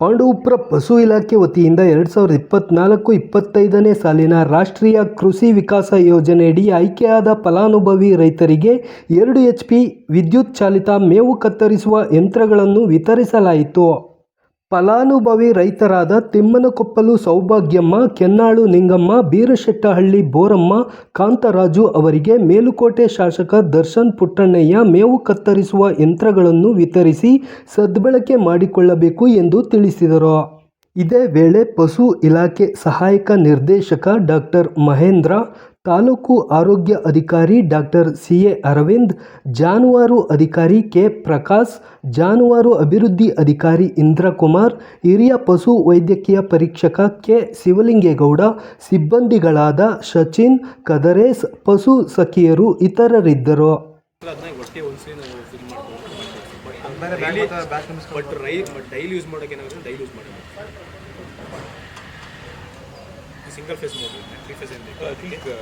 ಪಾಂಡವಪುರ ಪಶು ಇಲಾಖೆ ವತಿಯಿಂದ ಎರಡು ಸಾವಿರದ ಇಪ್ಪತ್ನಾಲ್ಕು ಇಪ್ಪತ್ತೈದನೇ ಸಾಲಿನ ರಾಷ್ಟ್ರೀಯ ಕೃಷಿ ವಿಕಾಸ ಯೋಜನೆಯಡಿ ಆಯ್ಕೆಯಾದ ಫಲಾನುಭವಿ ರೈತರಿಗೆ ಎರಡು ಎಚ್ ಪಿ ವಿದ್ಯುತ್ ಚಾಲಿತ ಮೇವು ಕತ್ತರಿಸುವ ಯಂತ್ರಗಳನ್ನು ವಿತರಿಸಲಾಯಿತು. ಫಲಾನುಭವಿ ರೈತರಾದ ತಿಮ್ಮನಕೊಪ್ಪಲು ಸೌಭಾಗ್ಯಮ್ಮ, ಕೆನ್ನಾಳು ನಿಂಗಮ್ಮ, ಬೀರಶೆಟ್ಟಹಳ್ಳಿ ಬೋರಮ್ಮ, ಕಾಂತರಾಜು ಅವರಿಗೆ ಮೇಲುಕೋಟೆ ಶಾಸಕ ದರ್ಶನ್ ಪುಟ್ಟಣ್ಣಯ್ಯ ಮೇವು ಕತ್ತರಿಸುವ ಯಂತ್ರಗಳನ್ನು ವಿತರಿಸಿ ಸದ್ಬಳಕೆ ಮಾಡಿಕೊಳ್ಳಬೇಕು ಎಂದು ತಿಳಿಸಿದರು. ಇದೇ ವೇಳೆ ಪಶು ಇಲಾಖೆ ಸಹಾಯಕ ನಿರ್ದೇಶಕ ಡಾಕ್ಟರ್ ಮಹೇಂದ್ರ ತಾಲೂಕು ಆರೋಗ್ಯ ಅಧಿಕಾರಿ ಡಾಕ್ಟರ್ ಸಿ ಎ ಅರವಿಂದ್ ಜಾನುವಾರು ಅಧಿಕಾರಿ ಕೆ ಪ್ರಕಾಶ್ ಜಾನುವಾರು ಅಭಿವೃದ್ಧಿ ಅಧಿಕಾರಿ ಇಂದ್ರಕುಮಾರ್ ಹಿರಿಯ ಪಶು ವೈದ್ಯಕೀಯ ಪರೀಕ್ಷಕ ಕೆ ಶಿವಲಿಂಗೇಗೌಡ ಸಿಬ್ಬಂದಿಗಳಾದ ಸಚಿನ್ ಕದರೇಸ್ ಪಶು ಸಖಿಯರು ಇತರರಿದ್ದರು. ಡೈಲಿ ಯೂಸ್ ಮಾಡೋಕೆ ಏನಾಗುತ್ತೆ ಡೈಲಿ ಯೂಸ್ ಮಾಡಿ ಸಿಂಗಲ್ ಫೇಸ್ ಮಾಡಿ ತ್ರೀ ಫೇಸ್ ಏನು ಬೇಕು ಅದಕ್ಕೆ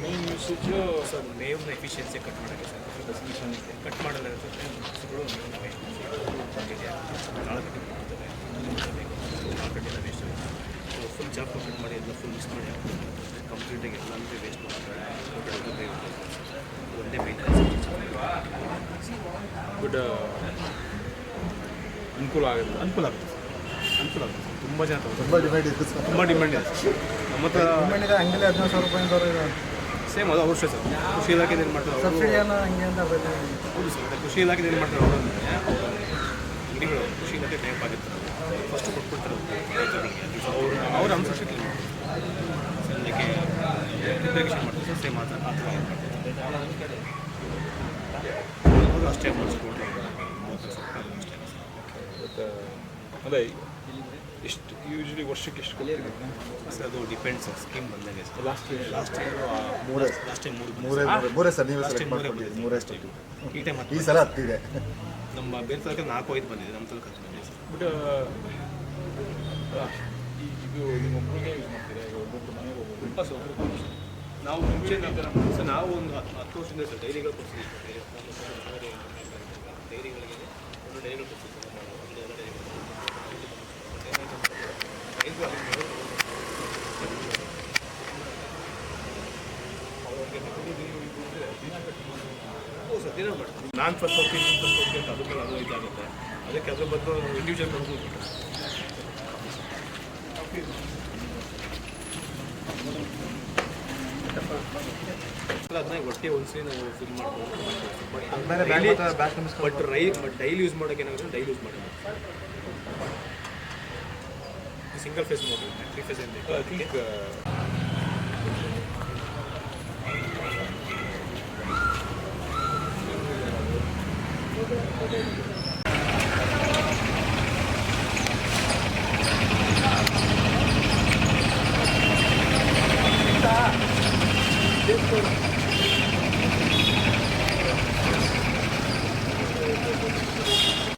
ಮೇನ್ ಯೂಸೇಜು ಸರ್ ಮೇವ್ನ ಎಫಿಷಿಯನ್ಸಿ ಕಟ್ ಮಾಡೋಕ್ಕೆ ಸರ್ ಕಟ್ ಮಾಡೋದ್ರ ಜೊತೆ ಹಸುಗಳು ಚಾಪ್ ಕಟ್ ಮಾಡಿ ಎಲ್ಲ ಫುಲ್ ಮಿಸ್ ಮಾಡಿ ಕಂಪ್ಲೀಟಾಗಿ ಎಲ್ಲನೂ ವೇಸ್ಟ್ ಮಾಡ್ತಾರೆ ಒಂದೇ ಮೇನ್ ಗುಡ್ ಅನುಕೂಲ ಆಗುತ್ತೆ. ಅನುಕೂಲ ಆಗುತ್ತೆ. ಅನುಕೂಲ ಆಗುತ್ತೆ. ತುಂಬ ಜನ. ತುಂಬ ಡಿಮ್ಯಾಂಡ್ ಇದೆ ಸರ್. ತುಂಬ ಡಿಮ್ಯಾಂಡ್ ಇದೆ. ಮತ್ತು ಡಿಮ್ಯಾಂಡ್ ಇದೆ ಹಂಗೆಲ್ಲ ಹದಿನೈದು ಸಾವಿರ ರೂಪಾಯಿ ಇದೆ ಸೇಮ್ ಅದು ಅವಶ್ಯ ಸರ್. ಕೃಷಿ ಇಲಾಖೆ ಏನು ಮಾಡ್ತಾರೆ ಅವರು- ಸಬ್ಸಿಡಿ ಏನೋ ಹಂಗೆ ಅಂತ ಬರ್ತದೆ ಹೌದು ಸರ್. ಕೃಷಿ ಇಲಾಖೆ ಏನು ಮಾಡ್ತಾರೆ ಅವರು? ಅಂದರೆ ಅಂಗಡಿಗಳು ಕೃಷಿ ಇಲಾಖೆ ಟೈಪ್ ಆಗಿರ್ತಾರೆ. ಫಸ್ಟ್ ಕೊಟ್ಬಿಡ್ತಾರೆ ರೈತರಿಗೆ ಅವರು ಅವ್ರ ಕ್ಲೀನ್ ಅದಕ್ಕೆ ಪ್ರಿಪರೇಷನ್ ಮಾಡ್ತಾರೆ ಸೇಮ್ ಆ ಥರ ಆ ಥರ ಅವರು ಅಷ್ಟೇ ಮಾಡಿಸ್ಕೊಡ್ತಾರೆ ಅದೇ ಎಷ್ಟು ಯೂಶ್ವಲಿ ವರ್ಷಕ್ಕೆ ಎಷ್ಟು ಕೊಡ್ತೀರಿ ಸರ್ ಅದು ಡಿಪೆಂಡ್ಸ್ ಸರ್ ಸ್ಕೀಮ್ ಬಂದಾಗ sir last year last year ಮೂರೇ ಲಾಸ್ಟ್ ಟೈಮ್ ಮೂರು ಮೂರೇ ಮೂರೇ ಸರ್ ನೀವು ಲಾಸ್ಟ್ ಸೆಲೆಕ್ಟ್ ಟೈಮ್ ಮೂರೇ ಬಂದಿದೆ ಮೂರೇ ಅಷ್ಟು ಈ ಟೈಮ್ ಈ ಸಲ ಹತ್ತಿದೆ ನಮ್ಮ ಬೇರೆ ತನಕ ನಾಲ್ಕು ಐದು ಬಂದಿದೆ ನಮ್ಮ ತನಕ ಹತ್ತು ಬಂದಿದೆ ಬಟ್ ಇದು ನಿಮ್ಮ ಒಬ್ಬರಿಗೆ ಯೂಸ್ ಮಾಡ್ತೀರಾ? ಈಗ ಒಬ್ಬೊಬ್ರು ಮನೆಗೆ ಒಬ್ಬೊಬ್ರು ತುಂಬ ಸೌಕರ್ಯ ನಾವು ಮುಂಚೆ ನಾವು ಒಂದು ಹತ್ತು ಹತ್ತು ವರ್ಷದಿಂದ ಸರ್ ಡೈರಿಗಳು ಕೊಡ್ತೀವಿ ಡೈರಿಗಳಿಗೆ ಒಂದು ಡೈರಿಗಳು ಕೊಡ್ತೀವಿ ಒಂದು ಎರಡು ಡೈರಿಗಳು ನಾನು ಫಸ್ಟ್ ಹೋಗ್ತೀನಿ ಫಸ್ಟ್ ಹೋಗ್ತೀನಿ ಮೇಲೆ ಅದು ಇದಾಗುತ್ತೆ ಅದಕ್ಕೆ ಅದ್ರ ಬದಲು ಇಂಡಿವಿಜುವಲ್ ಬರ್ಬೋದು ಅದನ್ನ ಹೊಟ್ಟೆ ನಾವು ಫಿಲ್ ಮಾಡ್ಬೋದು. ಬ್ಯಾಗ್ ಬಟ್ ರೈ ಬಟ್ ಡೈಲಿ ಯೂಸ್ ಮಾಡೋಕೆ ಏನಾಗುತ್ತೆ? ಡೈಲಿ ಯೂಸ್ ಮಾಡೋದು ಸಿಂಗಲ್ ಫೇಸ್ ಮಾಡೋದು ತ್ರೀ ಫೇಸ್ ಏನು ಬೇಕು? I think Thank you.